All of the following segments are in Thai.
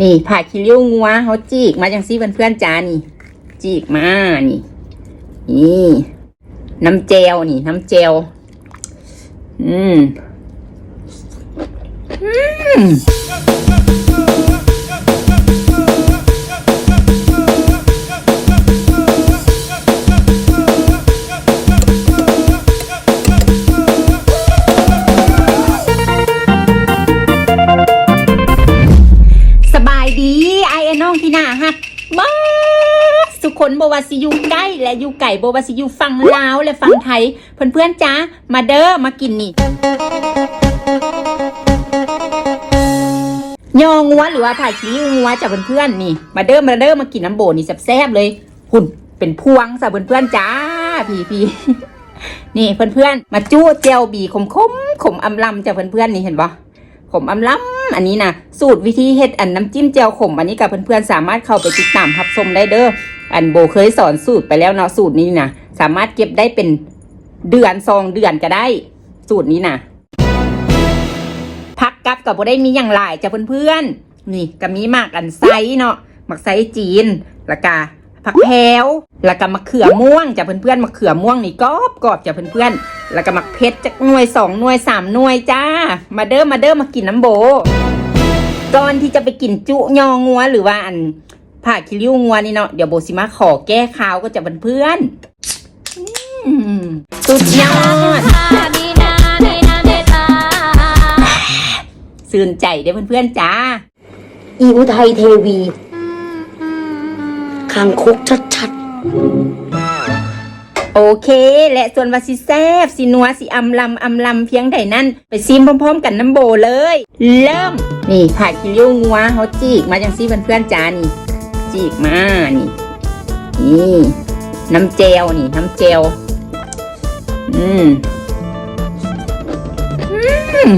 นี่ผ่าคิริ้วงัวเขาจีกมาจังซี่เพื่อนๆจ้านี่ จีกมานี่ นี่ น้ำเจลนี่ น้ำเจลอืมอืม และอยู่ไก่บวาซิอยูฟังลาวและฟังไทยเพื่อนเพื่อนๆจ้ามาเด้อมากินนี่ยองงัวหรือว่าถ่ายคิ้วงัวจากเพื่อนๆนี่ มาเด้อมาเด้อมากินน้ำโบนี่แซ่บๆเลยหุ่นเป็นพวงสาวเพื่อนๆจ้าพี่พี่นี่เพื่อนๆมาจู้เจลบีขมๆขมอำลำจากเพื่อนๆนี่เห็นปะขมอำลำอันนี้นะสูตรวิธีเฮ็ดอันน้ำจิ้มเจียวขมอันนี้กับเพื่อนๆสามารถเข้าไปติดตามรับชมได้เด้อ อันโบเคยสอนสูตรไปแล้วเนาะสูตรนี้นะสามารถเก็บได้เป็นเดือนซองเดือนก็ได้สูตรนี้นะพักกับกับโบได้มีอย่างหลายจ้ะเพื่อนๆนี่ก็มีหมากอันไซเนาะหมักไซจีนล้วก็ผักแพรวแล้วก็มะเขือม่วงจ้ะเพื่อนๆมะเขือม่วงนี่กรอบกรอบจ้ะเพื่อนๆแล้วก็มักเพชรจักหน่วยสองหน่วยสามหน่วยจ้า มาเด้อมาเด้อมากินน้ำโบก่อนที่จะไปกินจุยองัวหรือว่าอัน ผ่าคิริ้วงัวนี่เนาะเดี๋ยวโบสิมาขอแก้ข่าวก็จะเพื่อนๆอืมสุดยอดสื่นใจเด้อเพื่อนๆจ้า อีอุทัยเทวีคางคกชัดโอเค และส่วนวาสิแซบสินัวสิอำลำอำลำเพียงใดนั้นไปซิมพร้อมๆ กันน้ำโบเลย เริ่ม นี่ผ่าคิริ้วงัวเขาจีกมาจังซี่เพื่อนๆจ้านี่ จีกมา นี่ นี่ น้ำเจลนี่ น้ำเจลอืมอืม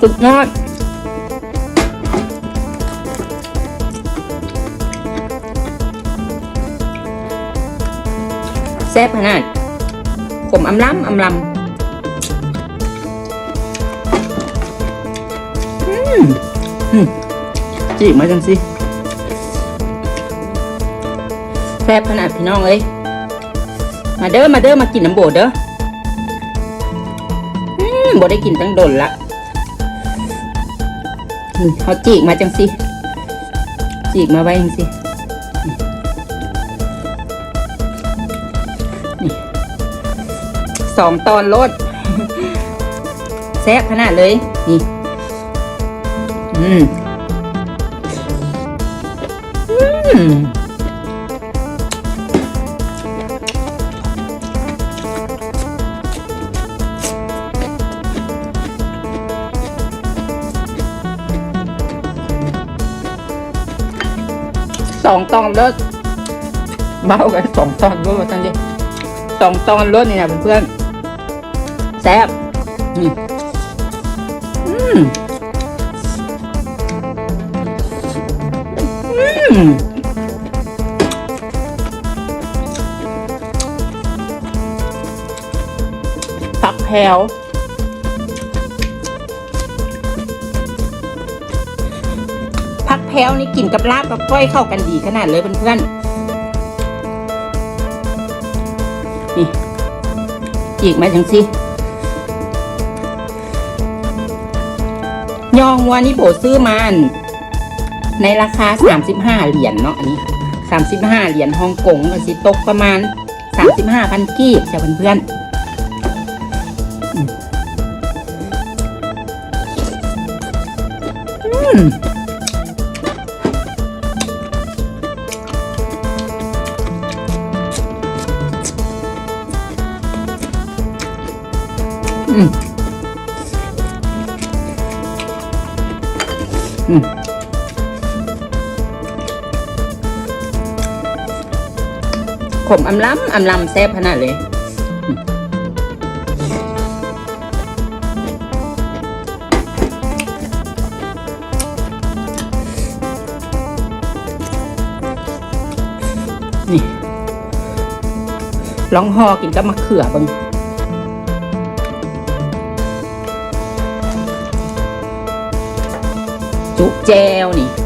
สุดยอดแซ่บขนาดขมอำล้ำอำลำอืมอืม จีกมาจังสิแซ่บขนาดพี่น้องเอ้ยมาเด้อมาเด้อมากินน้ำโบดเด้อโบได้กินตั้งดนละเขาจีกมาจังสิ จีกมาไว้จังสิสองตอนรสแซ่บขนาดเลย นี่ อืม สองตอนรสเบากันสองตอนรสมาตั้งดิสองตอนรสนี่นะเพื่อนแซ่บนี่อืมอืม แพรวผักแพรวนี่กินกับลาบกับก้อยเข้ากันดีขนาดเลยเพื่อนๆนี่จีกมาจังสิยองวัวนี่โบซื้อมาในราคา 35 เหรียญเนาะอันนี้ 35 เหรียญฮ่องกงก็สิตกประมาณ 35พันกีบจ้ะเพื่อนๆ ขมอำล้ำอำล้ำแซ่บขนาดเลยนี่ลองหอกินกับมะเขือเบัง จุแจวนี่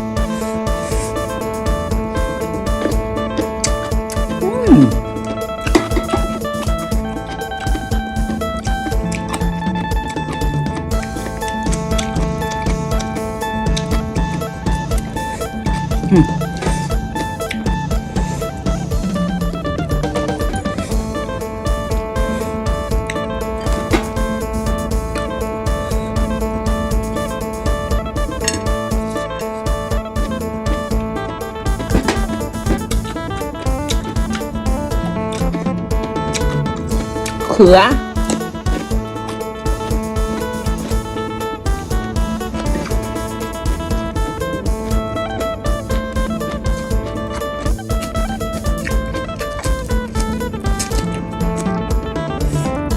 ขือ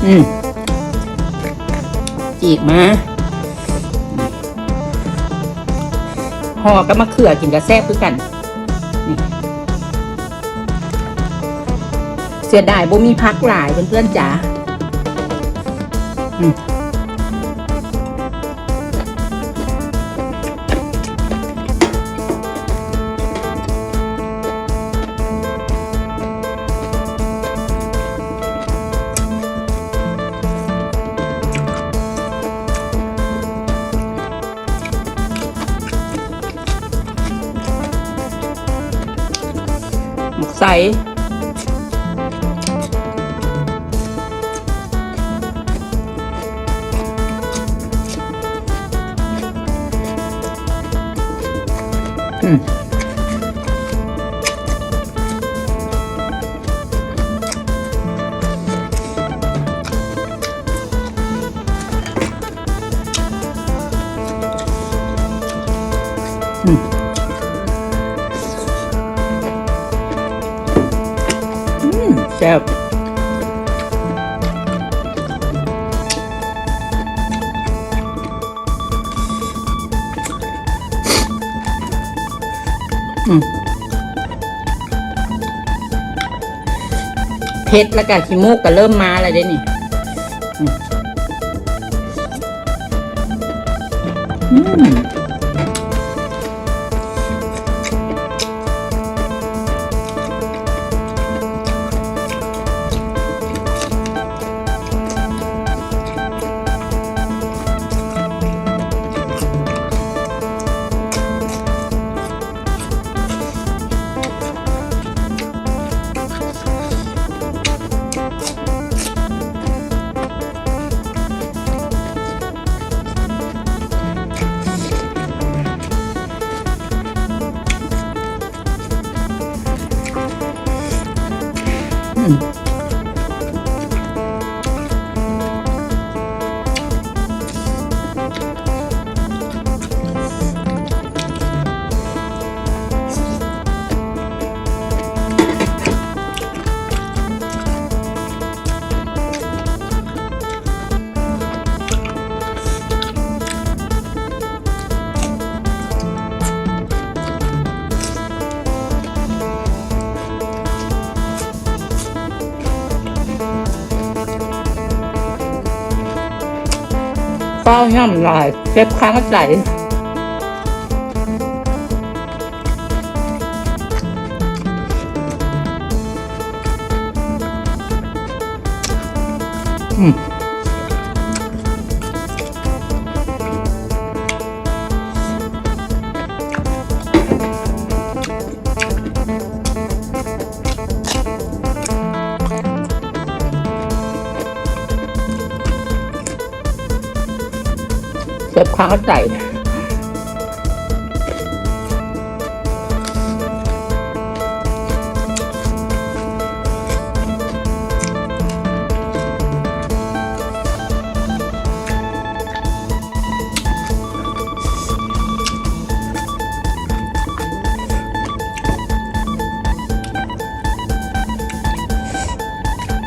อืมจีกมาห่อกับมะเขือกินกับแซ่บคือกันนี่ สียดายบ่มีพักหลายเพื่อนๆจ๋าอืมหมกใส อืมอืม เผ็ดแล้วก็ขี้มูกก็เริ่มมาอะไรเด้นี่อืม อื ข้าย่ำลายเก็บค้างใส่ ก็บค้างใส่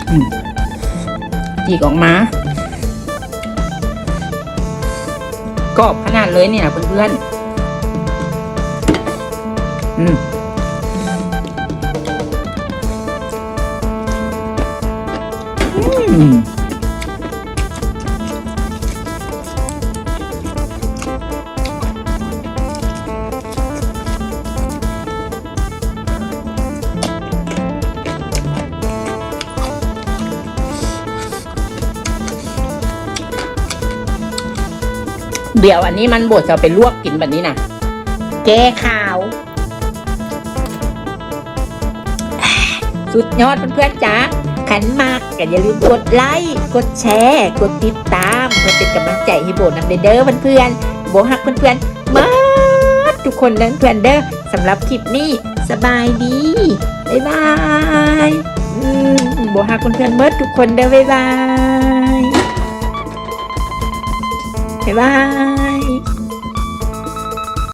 อืมจีกออกมา กรอบขนาดเลยเนี่ยเพื่อนๆ อืมอืม เดี๋ยวอันนี้มันบดจะเอาไปลวกกินแบบนี้นะแก้ข่าว สุดยอดเพื่อนๆจ้าขันมากก็อย่าลืมกดไลค์ กดแชร์ กดติดตามเพื่อเป็นกำลังใจให้โบนำเด้อเพื่อนๆโบฮักเพื่อนๆมาทุกคนเด้อเพื่อนเด้อสำหรับคลิปนี้สบายดี บ๊ายบายโบฮักเพื่อนๆเมื่อทุกคนเด้อบ๊ายบาย บ๊ายบาย